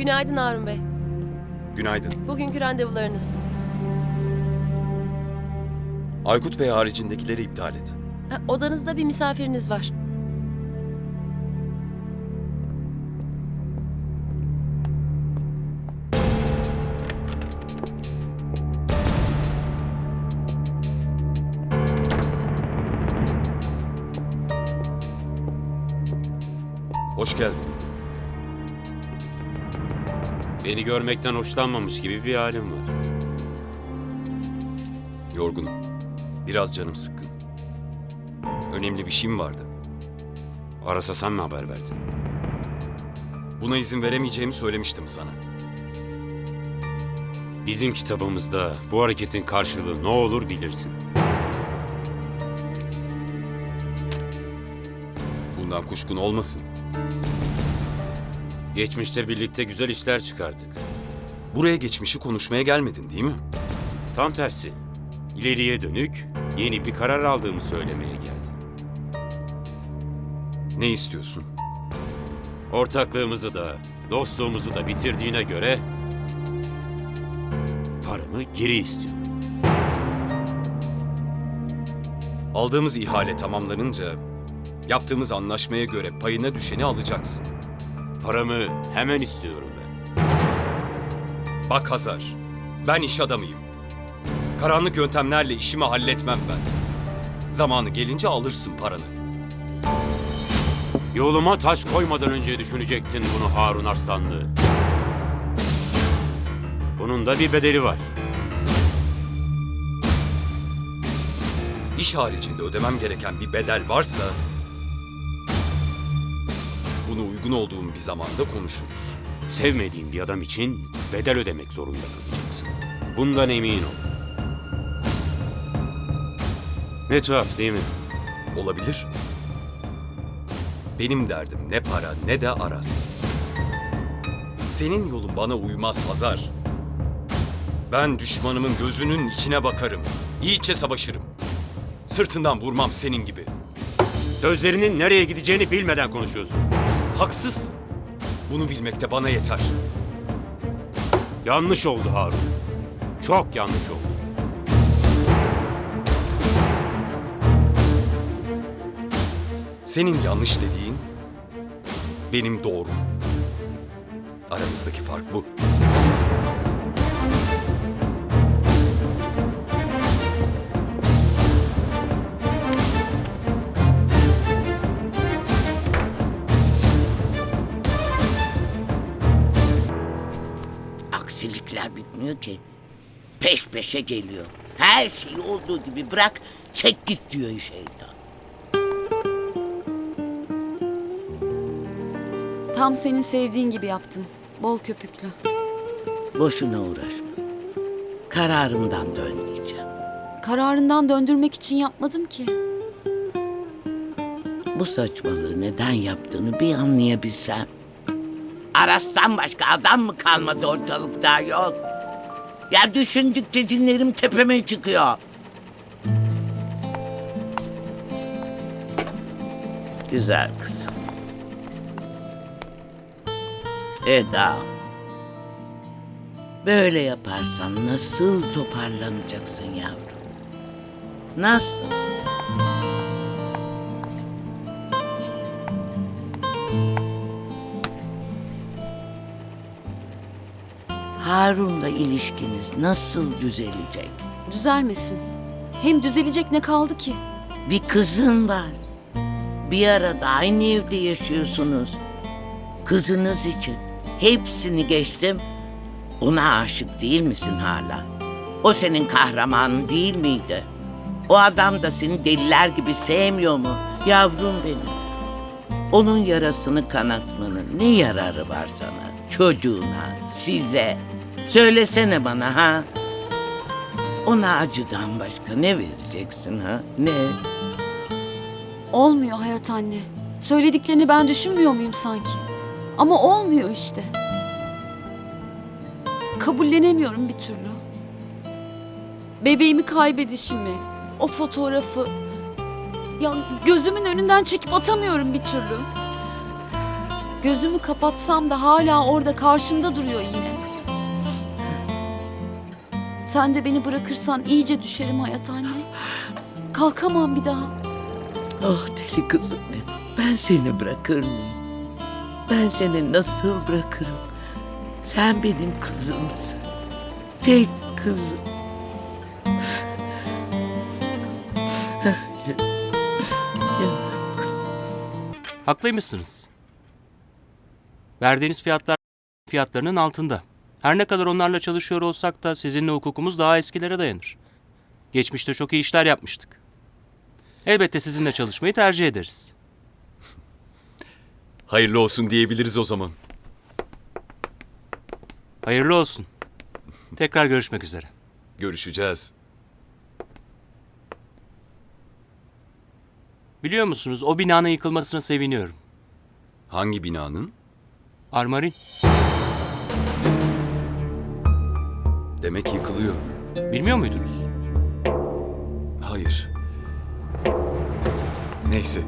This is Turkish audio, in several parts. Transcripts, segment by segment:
Günaydın Harun Bey. Günaydın. Bugünkü randevularınız. Aykut Bey haricindekileri iptal et. Ha, odanızda bir misafiriniz var. Hoş geldin. Beni görmekten hoşlanmamış gibi bir halim var. Yorgunum. Biraz canım sıkkın. Önemli bir şeyim vardı. Arasa sen mi haber verdin? Buna izin veremeyeceğimi söylemiştim sana. Bizim kitabımızda bu hareketin karşılığı ne olur bilirsin. Bundan kuşkun olmasın. Geçmişte birlikte güzel işler çıkardık. Buraya geçmişi konuşmaya gelmedin değil mi? Tam tersi. İleriye dönük yeni bir karar aldığımı söylemeye geldim. Ne istiyorsun? Ortaklığımızı da, dostluğumuzu da bitirdiğine göre paramı geri istiyorum. Aldığımız ihale tamamlanınca yaptığımız anlaşmaya göre payına düşeni alacaksın. Paramı hemen istiyorum ben. Bak Hazar, ben iş adamıyım. Karanlık yöntemlerle işimi halletmem ben. Zamanı gelince alırsın paranı. Yoluma taş koymadan önce düşünecektin bunu Harun Arslanlı. Bunun da bir bedeli var. İş haricinde ödemem gereken bir bedel varsa... Bunu uygun olduğum bir zamanda konuşuruz. Sevmediğin bir adam için bedel ödemek zorunda kalacaksın. Bundan emin ol. Ne tuhaf değil mi? Olabilir. Benim derdim ne para ne de Aras. Senin yolun bana uymaz Hazar. Ben düşmanımın gözünün içine bakarım. İyice savaşırım. Sırtından vurmam senin gibi. Sözlerinin nereye gideceğini bilmeden konuşuyorsun. Haksızsın. Bunu bilmek de bana yeter. Yanlış oldu Harun. Çok yanlış oldu. Senin yanlış dediğin benim doğrum. Aramızdaki fark bu. Aksilikler bitmiyor ki. Peş peşe geliyor. Her şeyi olduğu gibi bırak, çek git diyor şeytan. Tam senin sevdiğin gibi yaptım. Bol köpüklü. Boşuna uğraşma. Kararımdan dönmeyeceğim. Kararından döndürmek için yapmadım ki. Bu saçmalığı neden yaptığını bir anlayabilsem. Aras'tan başka adam mı kalmadı ortalıkta yok? Ya düşündükçe dinlerim tepeme çıkıyor. Güzel kız. Eda. Böyle yaparsan nasıl toparlanacaksın yavrum? Nasıl? Harun'la ilişkiniz nasıl düzelecek? Düzelmesin. Hem düzelecek ne kaldı ki? Bir kızın var. Bir arada aynı evde yaşıyorsunuz. Kızınız için hepsini geçtim. Ona aşık değil misin hala? O senin kahramanın değil miydi? O adam da seni deliler gibi sevmiyor mu? Yavrum benim. Onun yarasını kanatmanın ne yararı var sana? Çocuğuna, size. Söylesene bana ha? Ona acıdan başka ne vereceksin ha? Ne? Olmuyor hayat anne. Söylediklerini ben düşünmüyor muyum sanki? Ama olmuyor işte. Kabullenemiyorum bir türlü. Bebeğimi kaybedişimi, o fotoğrafı... Ya gözümün önünden çekip atamıyorum bir türlü. Gözümü kapatsam da hala orada karşımda duruyor yine. Sen de beni bırakırsan iyice düşerim hayat anne. Kalkamam bir daha. Oh deli kızım benim. Ben seni bırakır mıyım? Ben seni nasıl bırakırım? Sen benim kızımsın. Tek kızım. Haklıymışsınız. Verdiğiniz fiyatlar fiyatlarının altında. Her ne kadar onlarla çalışıyor olsak da sizinle hukukumuz daha eskilere dayanır. Geçmişte çok iyi işler yapmıştık. Elbette sizinle çalışmayı tercih ederiz. Hayırlı olsun diyebiliriz o zaman. Hayırlı olsun. Tekrar görüşmek üzere. Görüşeceğiz. Biliyor musunuz o binanın yıkılmasına seviniyorum. Hangi binanın? Armarin. Demek yıkılıyor. Bilmiyor muydunuz? Hayır. Neyse.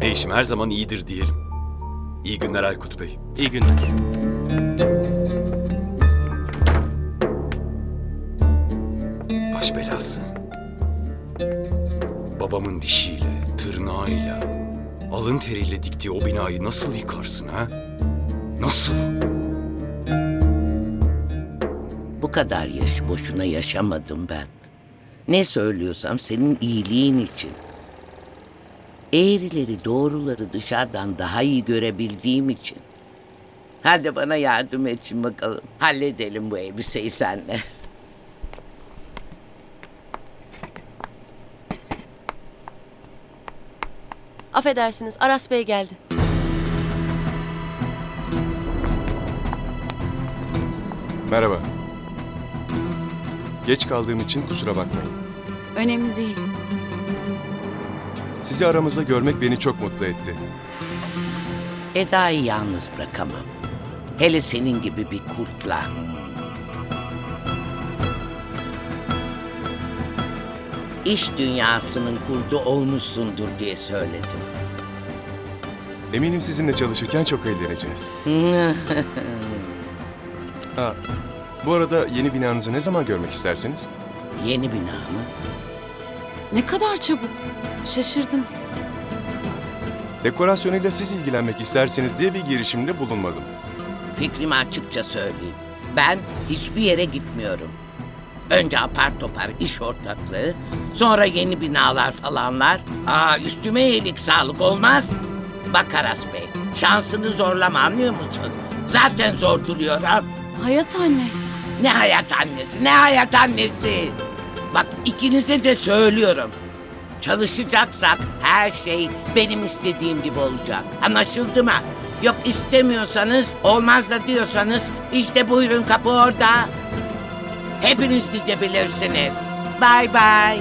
Değişim her zaman iyidir diyelim. İyi günler Aykut Bey. İyi günler. Baş belası. Babamın dişiyle, tırnağıyla, alın teriyle diktiği o binayı nasıl yıkarsın ha? Nasıl? Bu kadar yaş boşuna yaşamadım ben. Ne söylüyorsam senin iyiliğin için. Eğrileri doğruları dışarıdan daha iyi görebildiğim için. Hadi bana yardım et şimdi bakalım. Halledelim bu elbiseyi senle. Affedersiniz Aras Bey geldi. Merhaba. Geç kaldığım için kusura bakmayın. Önemli değil. Sizi aramızda görmek beni çok mutlu etti. Eda'yı yalnız bırakamam. Hele senin gibi bir kurtla. İş dünyasının kurdu olmuşsundur diye söyledim. Eminim sizinle çalışırken çok eğleneceğiz. ha, bu arada yeni binanızı ne zaman görmek istersiniz? Yeni bina mı? Ne kadar çabuk. Şaşırdım. Dekorasyonuyla siz ilgilenmek isterseniz diye bir girişimde bulunmadım. Fikrimi açıkça söyleyeyim. Ben hiçbir yere gitmiyorum. Önce apar topar iş ortaklığı, sonra yeni binalar falanlar. Aa üstüme iyilik sağlık olmaz. Bak Aras Bey, şansını zorlama anlıyor musun? Zaten zor duruyorum. Hayat anne. Ne hayat annesi, ne hayat annesi. Bak ikinize de söylüyorum. Çalışacaksak her şey benim istediğim gibi olacak. Anlaşıldı mı? Yok istemiyorsanız, olmaz da diyorsanız işte buyurun kapı orada. Hepiniz gidebilirsiniz. Bay bay.